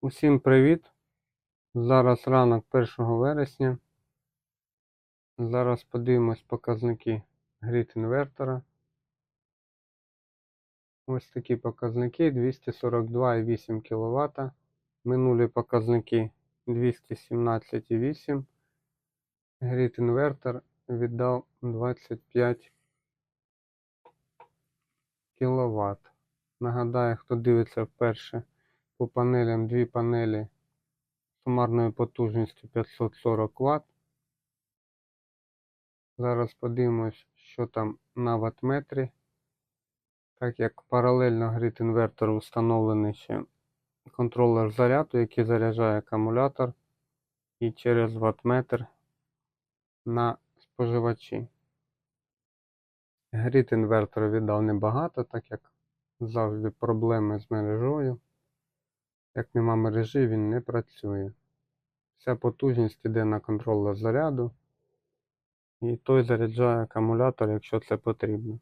Усім привіт! Зараз ранок 1 вересня. Зараз подивимось показники гріт інвертора. Ось такі показники 242,8 кВт. Минулі показники 217,8. Гріт інвертор віддав 25 кВт. Нагадаю, хто дивиться вперше по панелям дві панелі сумарною потужністю 540 Вт. Зараз подивимось, що там на ваттметрі. Так як паралельно грід інвертору встановлений ще контролер заряду, який заряджає акумулятор і через ваттметр на споживачі. Грід інвертор віддав небагато, так як завжди проблеми з мережою. Як нема мережі, він не працює. Вся потужність йде на контролер заряду. І той заряджає акумулятор, якщо це потрібно.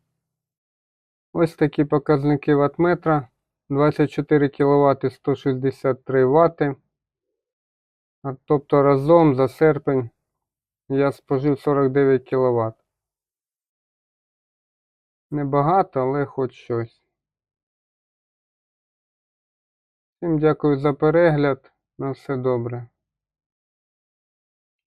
Ось такі показники ваттметра. 24 кВт 163 Вт. А тобто разом за серпень я спожив 49 кВт. Небагато, але хоч щось. Всім дякую за перегляд. На все добре.